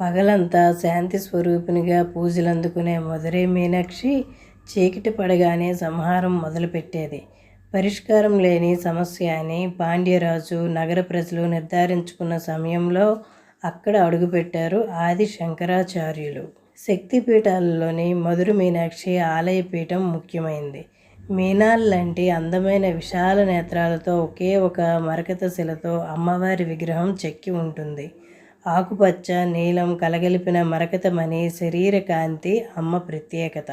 పగలంతా శాంతి స్వరూపినిగా పూజలు అందుకునే మధురై మీనాక్షి చీకటి పడగానే సంహారం మొదలుపెట్టేది. పరిష్కారం లేని సమస్య అని పాండ్యరాజు నగర ప్రజలు నిర్ధారించుకున్న సమయంలో అక్కడ అడుగుపెట్టారు ఆది శంకరాచార్యులు. శక్తిపీఠాలలోని మధుర మీనాక్షి ఆలయ పీఠం ముఖ్యమైంది. మీనాల్ లాంటి అందమైన విశాల నేత్రాలతో ఒకే ఒక మరకత శిలతో అమ్మవారి విగ్రహం చెక్కి ఉంటుంది. ఆకుపచ్చ నీలం కలగలిపిన మరకతమని శరీర కాంతి అమ్మ ప్రత్యేకత.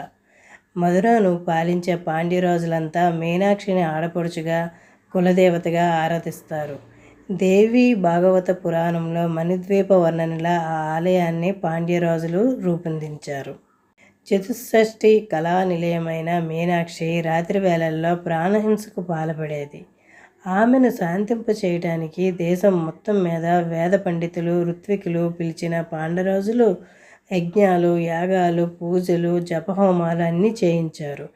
మధురను పాలించే పాండ్యరాజులంతా మీనాక్షిని ఆడపడుచుగా కులదేవతగా ఆరాధిస్తారు. దేవి భాగవత పురాణంలో మణిద్వీప వర్ణనలా ఆ ఆలయాన్ని పాండ్యరాజులు రూపొందించారు. చతుషష్ఠి కళా నిలయమైన మీనాక్షి రాత్రి వేళల్లో ప్రాణహింసకు పాల్పడేది. ఆమెను శాంతింప చేయటానికి దేశం మొత్తం మీద వేద పండితులు ఋత్వికులు పిలిచిన పాండరాజులు యజ్ఞాలు యాగాలు పూజలు జపహోమాలు అన్నీ చేయించారు.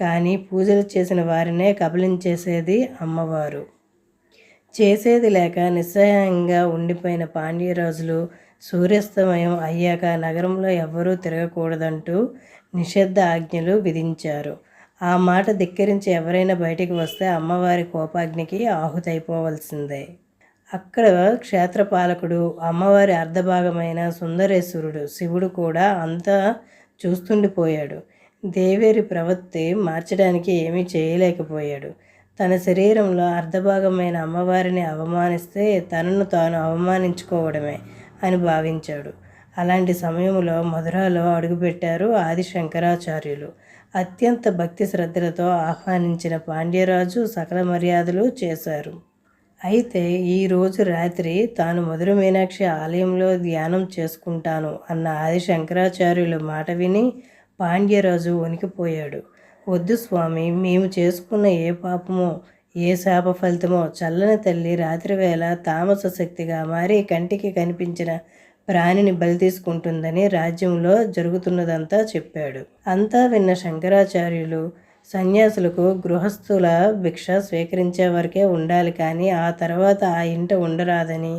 కానీ పూజలు చేసిన వారినే కబలించేసేది అమ్మవారు. చేసేది లేక నిస్సహాయంగా ఉండిపోయిన పాండ్యరాజులు సూర్యాస్తమయం అయ్యాక నగరంలో ఎవ్వరూ తిరగకూడదంటూ నిషేధ ఆజ్ఞలు విధించారు. ఆ మాట ధిక్కరించి ఎవరైనా బయటికి వస్తే అమ్మవారి కోపాగ్నికి ఆహుతైపోవలసిందే. అక్కడ క్షేత్రపాలకుడు అమ్మవారి అర్ధభాగమైన సుందరేశ్వరుడు శివుడు కూడా అంతా చూస్తుండిపోయాడు. దేవేరి ప్రవృత్తి మార్చడానికి ఏమీ చేయలేకపోయాడు. తన శరీరంలో అర్ధభాగమైన అమ్మవారిని అవమానిస్తే తనను తాను అవమానించుకోవడమే అని భావించాడు. అలాంటి సమయంలో మధురాలో అడుగుపెట్టారు ఆది శంకరాచార్యులు అత్యంత భక్తి శ్రద్ధలతో ఆహ్వానించిన పాండ్యరాజు సకల మర్యాదలు చేశారు. అయితే ఈరోజు రాత్రి తాను మధుర మీనాక్షి ఆలయంలో ధ్యానం చేసుకుంటాను అన్న ఆది శంకరాచార్యుల మాట విని పాండ్యరాజు వణికిపోయాడు. వద్దు స్వామి మేము చేసుకున్న ఏ పాపమో ఏ శాప ఫలితమో చల్లని తల్లి రాత్రివేళ తామస శక్తిగా మారి కంటికి కనిపించిన ప్రాణిని బలి తీసుకుంటుందని రాజ్యంలో జరుగుతున్నదంతా చెప్పాడు. అంతా విన్న శంకరాచార్యులు సన్యాసులకు గృహస్థుల భిక్ష స్వీకరించే వరకే ఉండాలి కానీ ఆ తర్వాత ఆ ఇంట ఉండరాదని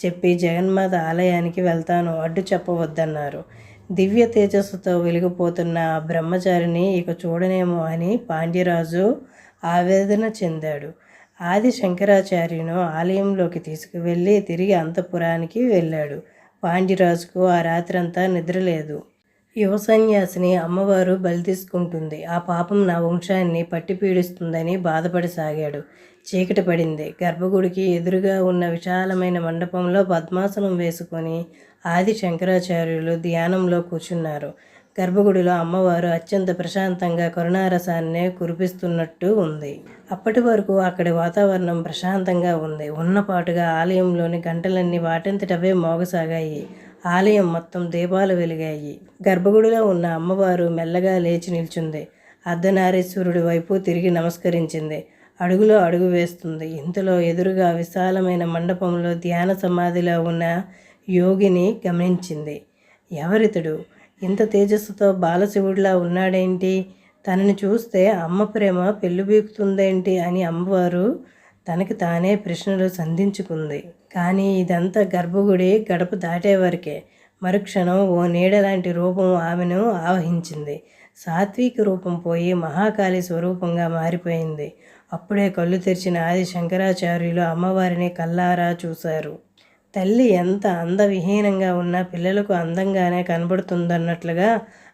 చెప్పి జగన్మాత ఆలయానికి వెళ్తాను అడ్డు చెప్పవద్దన్నారు. దివ్య తేజస్సుతో వెలిగిపోతున్న ఆ బ్రహ్మచారిని ఇక చూడనేమో అని పాండ్యరాజు ఆవేదన చెందాడు. ఆది శంకరాచార్యును ఆలయంలోకి తీసుకువెళ్ళి తిరిగి అంతఃపురానికి వెళ్ళాడు. పాండ్యరాజుకు ఆ రాత్రంతా నిద్రలేదు. యువ సన్యాసిని అమ్మవారు బలి తీసుకుంటుంది. ఆ పాపం నా వంశాన్ని పట్టి పీడిస్తుందని బాధపడసాగాడు. చీకటి పడింది. గర్భగుడికి ఎదురుగా ఉన్న విశాలమైన మండపంలో పద్మాసనం వేసుకొని ఆది శంకరాచార్యులు ధ్యానంలో కూర్చున్నారు. గర్భగుడిలో అమ్మవారు అత్యంత ప్రశాంతంగా కరుణారసాన్ని కురిపిస్తున్నట్టు ఉంది. అప్పటి వరకు అక్కడి వాతావరణం ప్రశాంతంగా ఉంది. ఉన్నపాటుగా ఆలయంలోని గంటలన్నీ వాటంతటవే మోగసాగాయి. ఆలయం మొత్తం దీపాలు వెలిగాయి. గర్భగుడిలో ఉన్న అమ్మవారు మెల్లగా లేచి నిల్చుంది. అర్ధనారీశ్వరుడి వైపు తిరిగి నమస్కరించింది. అడుగులో అడుగు వేస్తుంది. ఇంతలో ఎదురుగా విశాలమైన మండపంలో ధ్యాన సమాధిలో ఉన్న యోగిని గమనించింది. ఎవరితడు? ఇంత తేజస్సుతో బాలశివుడిలా ఉన్నాడేంటి? తనని చూస్తే అమ్మ ప్రేమ పెళ్ళిబీకుతుందేంటి అని అమ్మవారు తనకి తానే ప్రశ్నలు సంధించుకుంది. కానీ ఇదంతా గర్భగుడి గడప దాటే వరకే మరుక్షణం ఓ నీడలాంటి రూపం ఆమెను ఆవహించింది. సాత్విక రూపం పోయి మహాకాళి స్వరూపంగా మారిపోయింది. అప్పుడే కళ్ళు తెరిచిన ఆది శంకరాచార్యులు అమ్మవారిని కల్లారా చూశారు. తల్లి ఎంత అందవిహీనంగా ఉన్నా పిల్లలకు అందంగానే కనబడుతుందన్నట్లుగా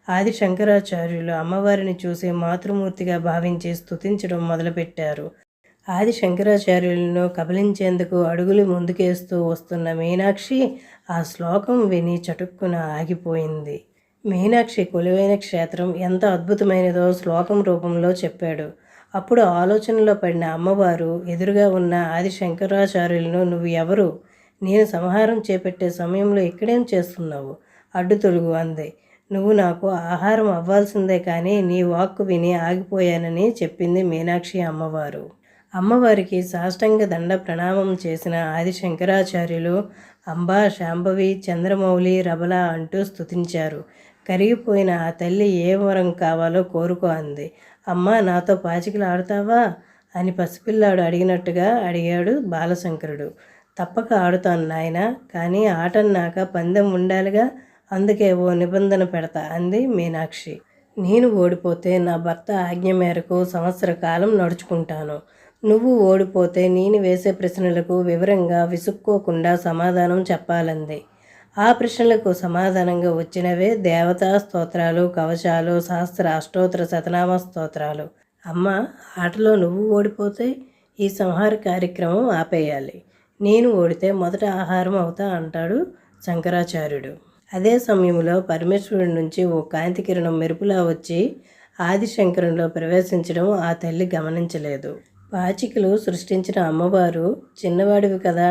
ఆది శంకరాచార్యులు అమ్మవారిని చూసి మాతృమూర్తిగా భావించి స్తుతించడం మొదలుపెట్టారు. ఆది శంకరాచార్యులను కబలించేందుకు అడుగులు ముందుకేస్తూ వస్తున్న మీనాక్షి ఆ శ్లోకం విని చటుక్కున ఆగిపోయింది. మీనాక్షి కొలువైన క్షేత్రం ఎంత అద్భుతమైనదో శ్లోకం రూపంలో చెప్పాడు. అప్పుడు ఆలోచనలో పడిన అమ్మవారు ఎదురుగా ఉన్న ఆది శంకరాచార్యులను నువ్వు ఎవరు? నేను సంహారం చేపట్టే సమయంలో ఇక్కడేం చేస్తున్నావు? అడ్డు తొలుగు అంది. నువ్వు నాకు ఆహారం అవ్వాల్సిందే కానీ నీ వాక్కు విని ఆగిపోయానని చెప్పింది మీనాక్షి అమ్మవారు. అమ్మవారికి సాష్టంగ దండ ప్రణామం చేసిన ఆది శంకరాచార్యులు అంబా శాంభవి చంద్రమౌళి రబల అంటూ స్తుతించారు. కరిగిపోయిన ఆ తల్లి ఏ వరం కావాలో కోరుకో అంది. అమ్మ నాతో పాచికలు ఆడతావా? అని పసిపిల్లాడు అడిగినట్టుగా అడిగాడు బాలశంకరుడు. తప్పక ఆడుతాను నాయన కానీ ఆట అన్నాక పందెం ఉండాలిగా అందుకే ఓ నిబంధన పెడతా అంది మీనాక్షి. నేను ఓడిపోతే నా భర్త ఆజ్ఞ మేరకు సంవత్సర కాలం నడుచుకుంటాను. నువ్వు ఓడిపోతే నేను వేసే ప్రశ్నలకు వివరంగా విసుక్కోకుండా సమాధానం చెప్పాలంది. ఆ ప్రశ్నలకు సమాధానంగా వచ్చినవే దేవతా స్తోత్రాలు కవచాలు శాస్త్ర అష్టోత్తర శతనామ స్తోత్రాలు. అమ్మ ఆటలో నువ్వు ఓడిపోతే ఈ సంహార కార్యక్రమం ఆపేయాలి. నేను ఓడితే మొదట ఆహారం అవుతా అంటాడు శంకరాచార్యుడు. అదే సమయంలో పరమేశ్వరుడి నుంచి ఓ కాంతి కిరణం మెరుపులా వచ్చి ఆదిశంకరంలో ప్రవేశించడం ఆ తల్లి గమనించలేదు. పాచికలు సృష్టించిన అమ్మవారు చిన్నవాడివి కదా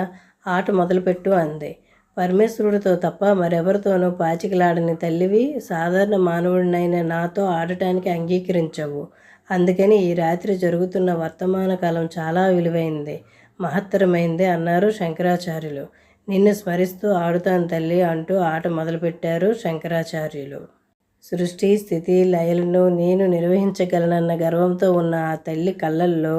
ఆట మొదలుపెట్టు అంది. పరమేశ్వరుడితో తప్ప మరెవరితోనూ పాచికలాడని తల్లివి సాధారణ మానవుడినైన నాతో ఆడటానికి అంగీకరించవు. అందుకని ఈ రాత్రి జరుగుతున్న వర్తమాన కాలం చాలా విలువైంది. మహత్తరమైంది అన్నారు శంకరాచార్యులు. నిన్ను స్మరిస్తూ ఆడుతాను తల్లి అంటూ ఆట మొదలుపెట్టారు శంకరాచార్యులు. సృష్టి స్థితి లయలను నేను నిర్వహించగలనన్న గర్వంతో ఉన్న ఆ తల్లి కళ్ళల్లో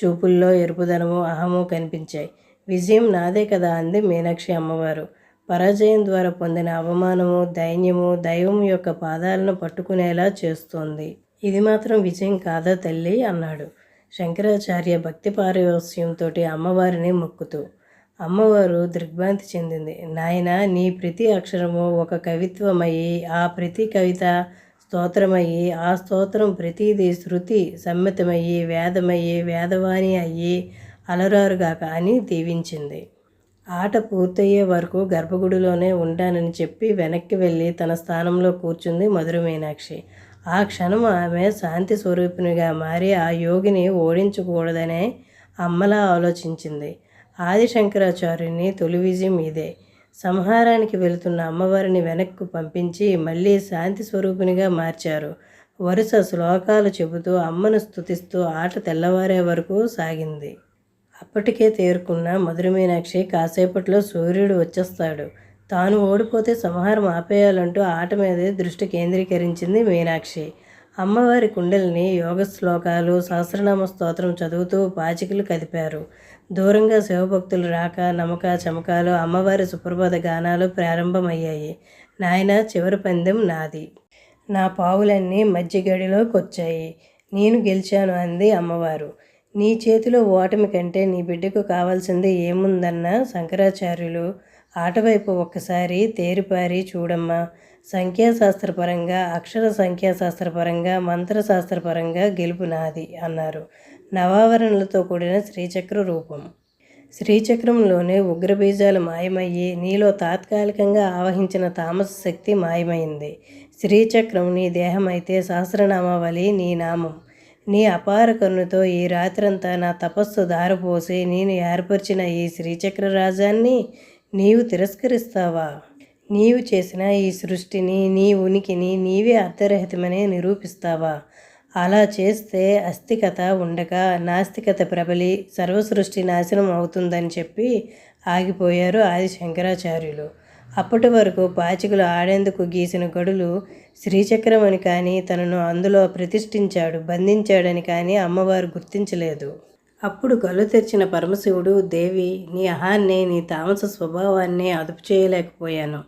చూపుల్లో ఎరుపుదనము అహము కనిపించాయి. విజయం నాదే కదా అంది మీనాక్షి అమ్మవారు. పరాజయం ద్వారా పొందిన అవమానము దైన్యము దైవం యొక్క పాదాలను పట్టుకునేలా చేస్తోంది. ఇది మాత్రం విజయం కాదా తల్లి? అన్నాడు. శంకరాచార్య భక్తి పారవస్యంతో అమ్మవారిని మొక్కుతూ అమ్మవారు దిగ్భ్రాంతి చెందింది. నాయన నీ ప్రతి అక్షరము ఒక కవిత్వమయ్యి ఆ ప్రతి కవిత స్తోత్రమయ్యి ఆ స్తోత్రం ప్రతిదీ శృతి సమ్మతమయ్యి వేదమయ్యి వేదవాణి అయ్యి అలరారుగాక అని దీవించింది. ఆట పూర్తయ్యే వరకు గర్భగుడిలోనే ఉంటానని చెప్పి వెనక్కి వెళ్ళి తన స్థానంలో కూర్చుంది మధుర మీనాక్షి. ఆ క్షణం ఆమె శాంతి స్వరూపిణిగా మారి ఆ యోగిని ఓడించకూడదనే అమ్మలా ఆలోచించింది. ఆదిశంకరాచార్యుని తొలి విజయం ఇదే. సంహారానికి వెళుతున్న అమ్మవారిని వెనక్కు పంపించి మళ్ళీ శాంతి స్వరూపిణిగా మార్చారు. వరుస శ్లోకాలు చెబుతూ అమ్మను స్థుతిస్తూ ఆట తెల్లవారే వరకు సాగింది. అప్పటికే తేరుకున్న మధుర మీనాక్షి కాసేపట్లో సూర్యుడు వచ్చేస్తాడు. తాను ఓడిపోతే సంహారం ఆపేయాలంటూ ఆట మీదే దృష్టి కేంద్రీకరించింది మీనాక్షి. అమ్మవారి కుండలిని యోగ శ్లోకాలు సహస్రనామ స్తోత్రం చదువుతూ పాచికలు కదిపారు. దూరంగా శివభక్తులు రాక నమక చమకాలు అమ్మవారి సుప్రభాత గానాలు ప్రారంభమయ్యాయి. నాయన చివరి పందెం నాది. నా పావులన్నీ మధ్యగడిలోకొచ్చాయి నేను గెలిచాను అంది అమ్మవారు. నీ చేతిలో ఓటమి కంటే నీ బిడ్డకు కావాల్సింది ఏముందన్న శంకరాచార్యులు ఆటవైపు ఒక్కసారి తేరిపారి చూడమ్మా. సంఖ్యాశాస్త్రపరంగా అక్షర సంఖ్యాశాస్త్రపరంగా మంత్రశాస్త్రపరంగా గెలుపు నాది అన్నారు. నవావరణలతో కూడిన శ్రీచక్ర రూపం. శ్రీచక్రంలోనే ఉగ్రబీజాలు మాయమయ్యి నీలో తాత్కాలికంగా ఆవహించిన తామస శక్తి మాయమైంది. శ్రీచక్రం నీ దేహమైతే సహస్రనామావళి నీ నామం. నీ అపార కన్నుతో ఈ రాత్రంతా నా తపస్సు దారపోసి నేను ఏర్పరిచిన ఈ శ్రీచక్ర రాజాన్ని నీవు తిరస్కరిస్తావా? నీవు చేసిన ఈ సృష్టిని నీ ఉనికిని నీవే అర్ధరహితమని నిరూపిస్తావా? అలా చేస్తే అస్థికత ఉండక నాస్తికత ప్రబలి సర్వసృష్టి నాశనం అవుతుందని చెప్పి ఆగిపోయారు ఆది శంకరాచార్యులు అప్పటి వరకు పాచికలు ఆడేందుకు గీసిన గడులు శ్రీచక్రం అని కానీ తనను అందులో ప్రతిష్ఠించాడు బంధించాడని కానీ అమ్మవారు గుర్తించలేదు. అప్పుడు కళ్ళు తెరిచిన పరమశివుడు దేవి నీ అహాన్ని నీ తామస స్వభావాన్ని అదుపు చేయలేకపోయాను.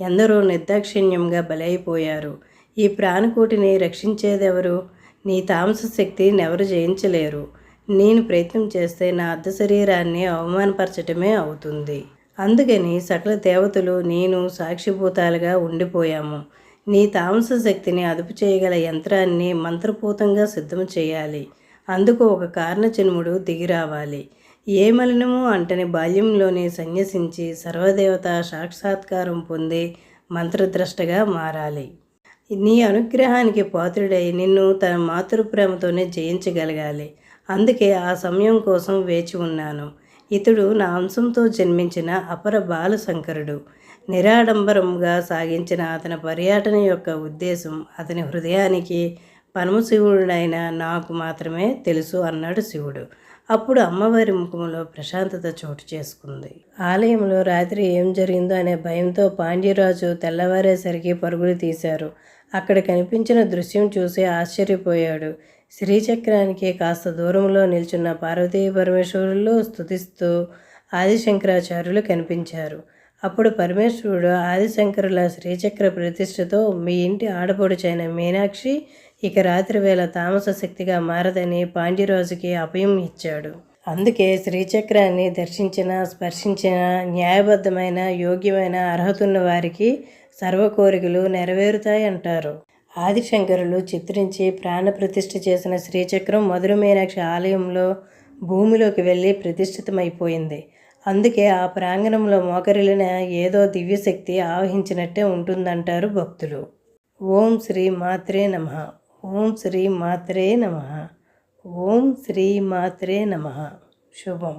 ఎందరో నిర్దాక్షిణ్యంగా బలైపోయారు. ఈ ప్రాణకోటిని రక్షించేదెవరు? నీ తామస శక్తిని ఎవరు జయించలేరు. నేను ప్రయత్నం చేస్తే నా అర్ధ శరీరాన్ని అవమానపరచటమే అవుతుంది. అందుకని సకల దేవతలు నేను సాక్షిభూతాలుగా ఉండిపోయాము. నీ తామస శక్తిని అదుపు చేయగల యంత్రాన్ని మంత్రపూతంగా సిద్ధం చేయాలి. అందుకు ఒక కారణజన్ముడు దిగిరావాలి ఏ మలినము అంటని బాల్యంలోనే సన్యసించి సర్వదేవత సాక్షాత్కారం పొంది మంత్రద్రష్టగా మారాలి. నీ అనుగ్రహానికి పాత్రుడై నిన్ను తన మాతృప్రేమతోనే జయించగలగాలి. అందుకే ఆ సమయం కోసం వేచి ఉన్నాను. ఇతడు నా అంశంతో జన్మించిన అపర బాలశంకరుడు. నిరాడంబరంగా సాగించిన అతని పర్యటన యొక్క ఉద్దేశం అతని హృదయానికి పరమశివుడైన నాకు మాత్రమే తెలుసు అన్నాడు శివుడు. అప్పుడు అమ్మవారి ముఖంలో ప్రశాంతత చోటు చేసుకుంది. ఆలయంలో రాత్రి ఏం జరిగిందో అనే భయంతో పాండ్యరాజు తెల్లవారేసరికి పరుగులు తీశారు. అక్కడ కనిపించిన దృశ్యం చూసి ఆశ్చర్యపోయాడు. శ్రీచక్రానికి కాస్త దూరంలో నిల్చున్న పార్వతీ పరమేశ్వరులు స్థుతిస్తూ ఆదిశంకరాచార్యులు కనిపించారు. అప్పుడు పరమేశ్వరుడు ఆదిశంకరుల శ్రీచక్ర ప్రతిష్టతో మీ ఇంటి ఆడపడుచైన మీనాక్షి ఇక రాత్రి వేళ తామస శక్తిగా మారదని పాండ్యరాజుకి అభయం ఇచ్చాడు. అందుకే శ్రీచక్రాన్ని దర్శించిన స్పర్శించిన న్యాయబద్ధమైన యోగ్యమైన అర్హతున్న వారికి సర్వ కోరికలు నెరవేరుతాయి అంటారు. ఆదిశంకరులు చిత్రించి ప్రాణప్రతిష్ఠ చేసిన శ్రీచక్రం మధుర మీనాక్షి ఆలయంలో భూమిలోకి వెళ్ళి ప్రతిష్ఠితమైపోయింది. అందుకే ఆ ప్రాంగణంలో మోకరిలిన ఏదో దివ్యశక్తి ఆవహించినట్టే ఉంటుందంటారు భక్తులు. ఓం శ్రీ మాత్రే నమ. ఓం శ్రీ మాత్రే నమ. ఓం శ్రీ మాత్రే నమ. శుభం.